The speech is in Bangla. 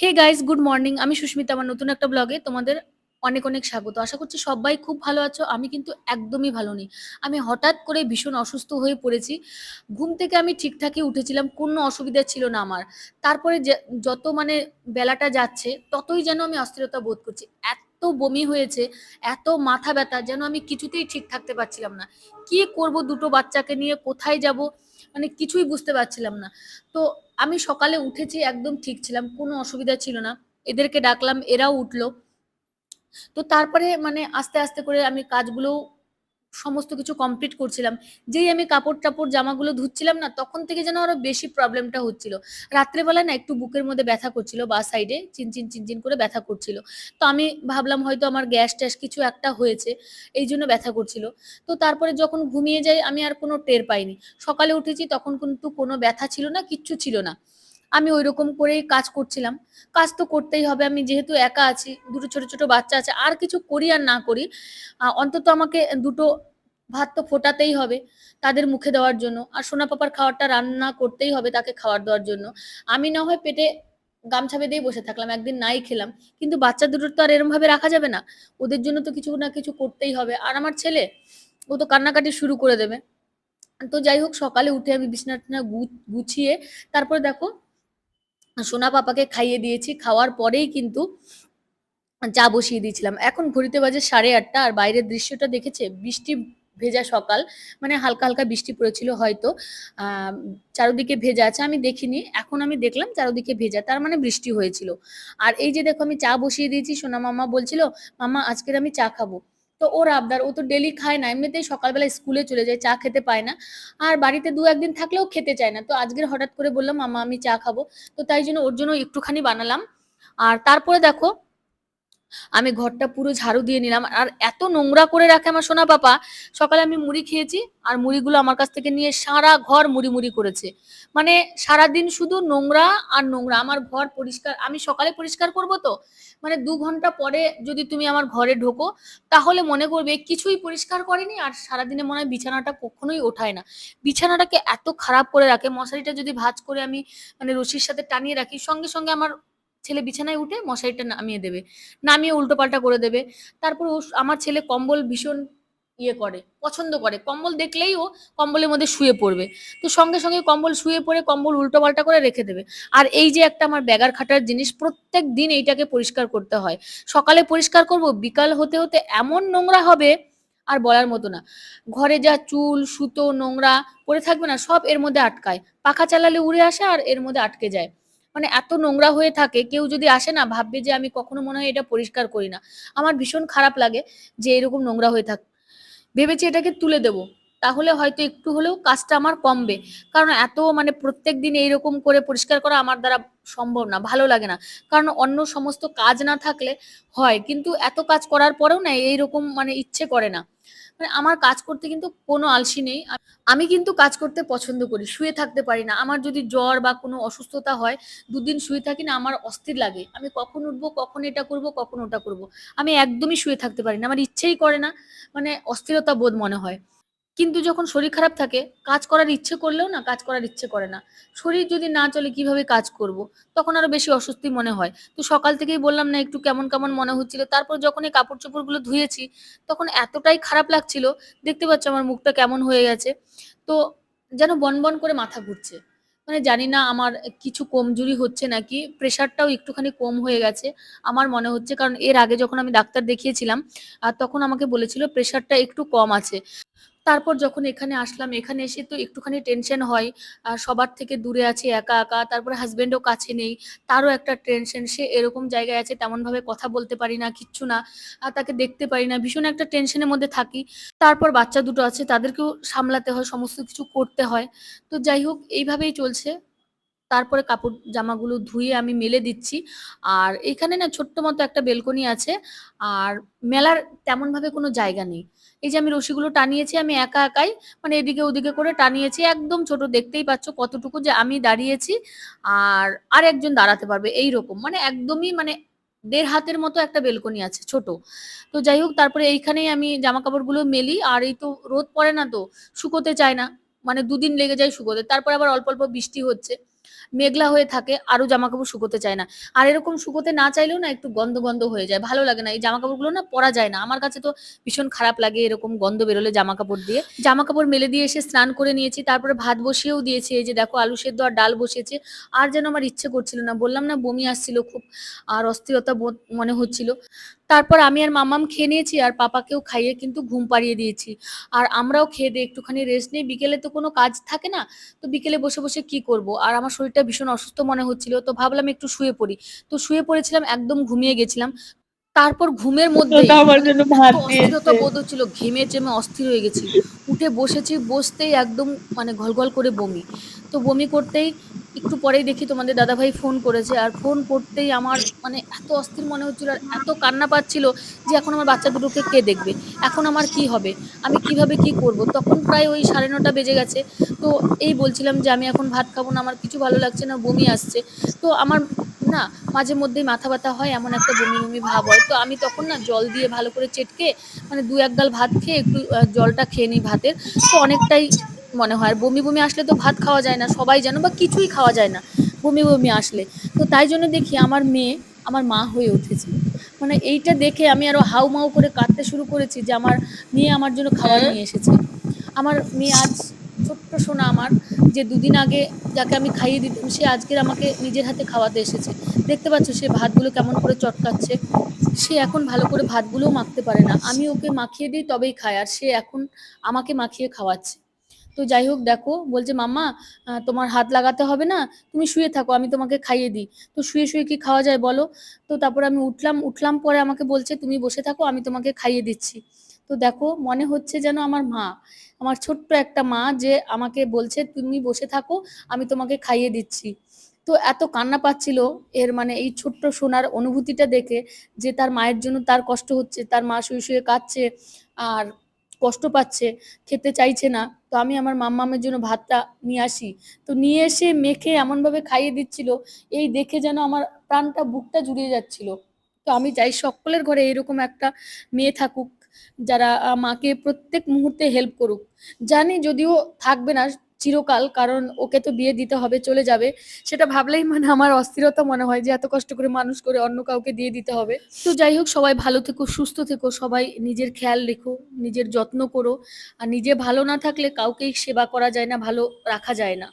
হে গাইস গুড মর্নিং আমি সুস্মিতা, আমার নতুন একটা ব্লগে তোমাদের অনেক অনেক স্বাগত। আশা করছি সবাই খুব ভালো আছো। আমি কিন্তু একদমই ভালো নেই। আমি হঠাৎ করে ভীষণ অসুস্থ হয়ে পড়েছি। ঘুম থেকে আমি ঠিকঠাকই উঠেছিলাম, কোনো অসুবিধা ছিল না আমার। তারপরে যত মানে বেলাটা যাচ্ছে, ততই যেন আমি অস্থিরতা বোধ করছি। এত বমি হয়েছে, এত মাথা ব্যথা, যেন আমি কিছুতেই ঠিক থাকতে পারছিলাম না। কি করব দুটো বাচ্চাকে নিয়ে, কোথায় যাব? মানে কিছুই বুঝতে পারছিলাম না। তো আমি সকালে উঠেছি, একদম ঠিক ছিলাম, কোনো অসুবিধা ছিল না। এদেরকে ডাকলাম, এরাও উঠল। তো তারপরে মানে আস্তে আস্তে করে আমি কাজগুলো সমস্ত কিছু কমপ্লিট করছিলাম। যেই আমি কাপড় টাপড়, জামাগুলো ধুচ্ছিলাম না, তখন থেকে যেন আরও বেশি প্রবলেমটা হচ্ছিল। রাত্রেবেলা না একটু বুকের মধ্যে ব্যথা করছিল, বা সাইডে চিনচিন চিনচিন করে ব্যথা করছিল। তো আমি ভাবলাম হয়তো আমার গ্যাস ট্যাস কিছু একটা হয়েছে, এই জন্য ব্যথা করছিল। তো তারপরে যখন ঘুমিয়ে যাই, আমি আর কোনো টের পাইনি। সকালে উঠেছি, তখন কিন্তু কোনো ব্যথা ছিল না, কিচ্ছু ছিল না। আমি ওই রকম করেই কাজ করছিলাম। কাজ তো করতেই হবে, আমি যেহেতু একা আছি, দুটো ছোট ছোট বাচ্চা আছে, আর কিছু করি আর না করি অন্তত আমাকে দুটো ভাত তো ফোটাতেই হবে তাদের মুখে দেওয়ার জন্য। আর সোনা পাপার খাবারটা রান্না করতেই হবে তাকে খাওয়ার দেওয়ার জন্য। আমি না হয় পেটে গামছা বেঁধেই বসে থাকলাম, একদিন নাই খেলাম। কিন্তু বাচ্চা দুটোর তো আর এরম ভাবে রাখা যাবে না। ওদের জন্য তো কিছু না কিছু করতেই হবে। আর আমার ছেলে, ও তো কান্নাকাটি শুরু করে দেবে। তো যাই হোক, সকালে উঠে আমি বিছানা টিছানা গু- গুছিয়ে তারপরে দেখো, সোনা পাপাকে খাইয়ে দিয়েছি। খাওয়ার পরেই কিন্তু চা বসিয়ে দিয়েছিলাম। এখন ঘড়িতে বাজে সাড়ে আটটা আর বাইরের দৃশ্যটা দেখেছে বৃষ্টি ভেজা সকাল মানে হালকা হালকা বৃষ্টি পড়েছিল হয়তো। চারদিকে ভেজা আছে, আমি দেখিনি। এখন আমি দেখলাম চারদিকে ভেজা, তার মানে বৃষ্টি হয়েছিল। আর এই যে দেখো, আমি চা বসিয়ে দিয়েছি, সোনা মামা বলছিল, মামা, আজকের আমি চা খাব। তো ওর আবদার, ও তো ডেলি খায় না, এমনিতেই সকালবেলা স্কুলে চলে যায়, চা খেতে পায় না। আর বাড়িতে দু একদিন থাকলেও খেতে চায় না। তো আজকের হঠাৎ করে বললাম, মামা, আমি চা খাব। তো তাই জন্য ওর জন্য একটুখানি বানালাম। আর তারপরে দেখো আমি ঘরটা পুরো ঝাড়ু দিয়ে নিলাম। আর এত নোংরা করে রাখে আমার সোনা পাপা। সকালে আমি মুড়ি খেয়েছি আর মুড়িগুলো আমার কাছ থেকে নিয়ে সারা ঘর মুড়ি মুড়ি করেছে। মানে সারাদিন শুধু নোংরা আর নোংরা। আমার ঘর পরিষ্কার, আমি সকালে পরিষ্কার করব তো? মানে দু ঘণ্টা পরে যদি তুমি আমার ঘরে ঢোকো, তাহলে মনে করবে কিছুই পরিষ্কার করেনি আর সারাদিনে মনে হয় বিছানাটা কখনোই ওঠায় না। বিছানাটাকে এত খারাপ করে রাখে। মশারিটা যদি ভাজ করে আমি মানে রশির সাথে টানিয়ে রাখি, সঙ্গে সঙ্গে আমার ছেলে বিছানায় উঠে মশারিটা নামিয়ে দেবে, নামিয়ে উল্টোপাল্টা করে দেবে। তারপর আমার ছেলে কম্বল ভীষণ ইয়ে করে, পছন্দ করে। কম্বল দেখলেই ও কম্বলের মধ্যে শুয়ে পড়বে। তো সঙ্গে সঙ্গে কম্বল শুয়ে পড়ে কম্বল উল্টোপাল্টা করে রেখে দেবে। আর এই যে একটা আমার ব্যাগার খাটার জিনিস, প্রত্যেক দিন এইটাকে পরিষ্কার করতে হয়। সকালে পরিষ্কার করব, বিকাল হতে হতে এমন নোংরা হবে আর বলার মতো না। ঘরে যা চুল, সুতো, নোংরা পড়ে থাকবে না, সব এর মধ্যে আটকায়। পাখা চালালে উড়ে আসে আর এর মধ্যে আটকে যায়। মানে এত নোংরা হয়ে থাকে, কেউ যদি আসে না ভাববে যে আমি কখনো মনে হয় এটা পরিষ্কার করি না। আমার ভীষণ খারাপ লাগে যে এরকম নোংরা হয়ে থাক। ভেবেছি এটাকে তুলে দেব। তাহলে হয়তো একটু হলেও কাজটা আমার কমবে। কারণ এত মানে প্রত্যেক দিন এইরকম করে পরিষ্কার করা আমার দ্বারা সম্ভব না, ভালো লাগে না। কারণ অন্য সমস্ত কাজ না থাকলে হয়, কিন্তু এত কাজ করার পরেও না এইরকম মানে ইচ্ছে করে না। আমার কাজ করতে কিন্তু কোনো আলসি নেই। আমি কিন্তু কাজ করতে পছন্দ করি, শুয়ে থাকতে পারি না। আমার যদি জ্বর বা কোনো অসুস্থতা হয়, দুদিন শুয়ে থাকি না, আমার অস্থির লাগে। আমি কখন উঠবো, কখন এটা করব, কখন ওটা করব। আমি একদমই শুয়ে থাকতে পারি না। আমার ইচ্ছেই করে না মানে অস্থিরতা বোধ মনে হয়। কিন্তু যখন শরীর খারাপ থাকে, কাজ করার ইচ্ছে করলেও না কাজ করার ইচ্ছে করে না। শরীর যদি না চলে, কীভাবে কাজ করব? তখন আরও বেশি অস্বস্তি মনে হয়। তো সকাল থেকেই বললাম না, একটু কেমন কেমন মনে হচ্ছিল। তারপর যখন এই কাপড় চোপড়গুলো ধুয়েছি, তখন এতটাই খারাপ লাগছিল। দেখতে পাচ্ছ আমার মুখটা কেমন হয়ে গেছে। তো যেন বনবন করে মাথা ঘুরছে। মানে জানি না আমার কিছু কমজোরি হচ্ছে নাকি, প্রেশারটাও একটুখানি কম হয়ে গেছে, আমার মনে হচ্ছে। কারণ এর আগে যখন আমি ডাক্তার দেখিয়েছিলাম আর তখন আমাকে বলেছিল প্রেশারটা একটু কম আছে। তারপর যখন এখানে আসলাম, এখানে এসে তো একটুখানি টেনশন হয়। সবার থেকে দূরে আছে, একা একা। তারপরে হাজব্যান্ডও কাছে নেই। তারও একটা টেনশন সে এরকম জায়গায় আছে, তেমনভাবে কথা বলতে পারি না, কিচ্ছু না। তাকে দেখতে পারি না। ভীষণ একটা টেনশনের মধ্যে থাকি। তারপর বাচ্চা দুটো আছে, তাদেরকেও সামলাতে হয়, সমস্ত কিছু করতে হয়। তো যাই হোক, এইভাবেই চলছে। তারপরে কাপড় জামাগুলো ধুয়ে আমি মেলে দিচ্ছি। আর এখানে না ছোট্ট মতো একটা বেলকনি আছে, আর মেলার তেমনভাবে কোনো জায়গা নেই। এই যে আমি রশিগুলো টানিয়েছি, আমি একা একাই মানে এদিকে ওদিকে করে টানিয়েছি, একদম ছোট, দেখতেই পাচ্ছ কতটুকু যে আমি দাঁড়িয়েছি, আর আর একজন দাঁড়াতে পারবে এই রকম মানে একদমই মানে দেড় হাতের মতো একটা বেলকনি আছে ছোট। তো যাই হোক, তারপরে এইখানেই আমি জামা কাপড়গুলো মেলি, আর এই তো রোদ পড়ে না তো, শুকোতে চায় না মানে দুদিন লেগে যায় শুকোতে, তারপরে আবার অল্প অল্প বৃষ্টি হচ্ছে। মেঘলা হয়ে থাকে আরও জামা কাপড় শুকোতে চায় না। আর এরকম শুকোতে না চাইলেও না একটু গন্ধ গন্ধ হয়ে যায়, ভালো লাগে না। এই জামা কাপড়গুলো না পরা যায় না। আমার কাছে তো ভীষণ খারাপ লাগে এরকম গন্ধ বেরোলে জামা কাপড় দিয়ে। জামা কাপড় মেলে দিয়ে এসে স্নান করে নিয়েছি, তারপরে ভাত বসিয়েও দিয়েছি। এই যে দেখো, আলু সেদ্ধ আর ডাল বসিয়েছে। আর যেন আমার ইচ্ছে করছিল না, বললাম না বমি আসছিল খুব, আর অস্থিরতা বোধ মনে হচ্ছিল। তারপর আমি আর মামাম খেয়ে নিয়েছি, আর পাপাকেও খাইয়ে কিন্তু ঘুম পাড়িয়ে দিয়েছি। আর আমরাও খেয়ে দিয়ে একটুখানি রেস্ট নিই। বিকেলে তো কোনো কাজ থাকে না, তো বিকেলে বসে বসে কি করব? আর আমার শরীরটা ভীষণ অসুস্থ মনে হচ্ছিল তো ভাবলাম একটু শুয়ে পড়ি। তো শুয়ে পড়েছিলাম একদম ঘুমিয়ে গেছিলাম। তারপর ঘুমের মধ্যে অস্থিরতা বোধ হচ্ছিল ঘেমে চেমে অস্থির হয়ে গেছি। উঠে বসেছি বসতেই একদম মানে ঘলঘল করে বমি। তো বমি করতেই একটু পরেই দেখি তোমাদের দাদাভাই ফোন করেছে। আর ফোন করতেই আমার মানে এত অস্থির মনে হচ্ছিল আর এত কান্না পাচ্ছিল যে এখন আমার বাচ্চা দুটোকে কে দেখবে? এখন আমার কি হবে? আমি কীভাবে কি করব? তখন প্রায় ওই সাড়ে নটা বেজে গেছে। তো এই বলছিলাম যে আমি এখন ভাত খাব না, আমার কিছু ভালো লাগছে না, বমি আসছে। তো আমার না মাঝে মধ্যেই মাথা ব্যথা হয়, এমন একটা বমি বমি ভাব হয়। তো আমি তখন না জল দিয়ে ভালো করে চেটকে মানে দু এক গাল ভাত খেয়ে একটু জলটা খেয়ে নিই ভাতের। তো অনেকটাই মনে হয়। আর বমি বমি আসলে তো ভাত খাওয়া যায় না সবাই যেন বা কিছুই খাওয়া যায় না বমি বমি আসলে। তো তাই জন্য দেখি আমার মেয়ে আমার মা হয়ে উঠেছে। মানে এইটা দেখে আমি আরও হাউ মাউ করে কাঁদতে শুরু করেছি যে আমার মেয়ে আমার জন্য খাবার নিয়ে এসেছে। আমার মেয়ে আজ ছোট্ট সোনা আমার যে দুদিন আগে যাকে আমি খাইয়ে দিতাম সে আজকের আমাকে নিজের হাতে খাওয়াতে এসেছে। দেখতে পাচ্ছ সে ভাতগুলো কেমন করে চটকাচ্ছে। সে এখন ভালো করে ভাতগুলোও মাখতে পারে না। আমি ওকে মাখিয়ে দিই তবেই খায়। আর সে এখন আমাকে মাখিয়ে খাওয়াচ্ছে। তো যাই হোক দেখো বলছে আহ, তোমার হাত লাগাতে হবে না তুমি শুয়ে থাকো আমি তোমাকে খাইয়ে দিই। তো শুয়ে শুয়ে কি খাওয়া যায় বলো? তো তারপর আমি উঠলাম উঠলাম পরে আমাকে বলছে তুমি বসে থাকো আমি তোমাকে খাইয়ে দিচ্ছি। তো দেখো মনে হচ্ছে যেন আমার মা আমার ছোট্ট একটা মা যে আমাকে বলছে তুমি বসে থাকো আমি তোমাকে খাইয়ে দিচ্ছি। তো এত কান্না পাচ্ছিল এর মানে এই ছোট্ট সোনার অনুভূতিটা দেখে যে তার মায়ের জন্য তার কষ্ট হচ্ছে তার মা শুয়ে শুয়ে কাঁদছে আর কষ্ট পাচ্ছে, খেতে চাইছে না, তো আমি আমার মাম্মামের জন্য ভাতটা নিয়ে আসি। তো নিয়ে এসে মেখে এমনভাবে খাইয়ে দিচ্ছিল, এই দেখে যেন আমার প্রাণটা বুকটা জুড়িয়ে যাচ্ছিল। তো আমি চাই সকলের ঘরে এরকম একটা মেয়ে থাকুক, যারা মাকে প্রত্যেক মুহূর্তে হেল্প করুক। জানি যদিও থাকবে না চিরকাল, কারণ ওকে তো বিয়ে দিতে হবে, চলে যাবে। সেটা ভাবলেই মানে আমার অস্থিরতা মনে হয় যে এত কষ্ট করে মানুষ করে অন্য কাউকে দিয়ে দিতে হবে। তো যাই হোক, সবাই ভালো থেকো, সুস্থ থেকো, সবাই নিজের খেয়াল রেখো, নিজের যত্ন করো। আর নিজে ভালো না থাকলে কাউকেই সেবা করা যায় না, ভালো রাখা যায় না।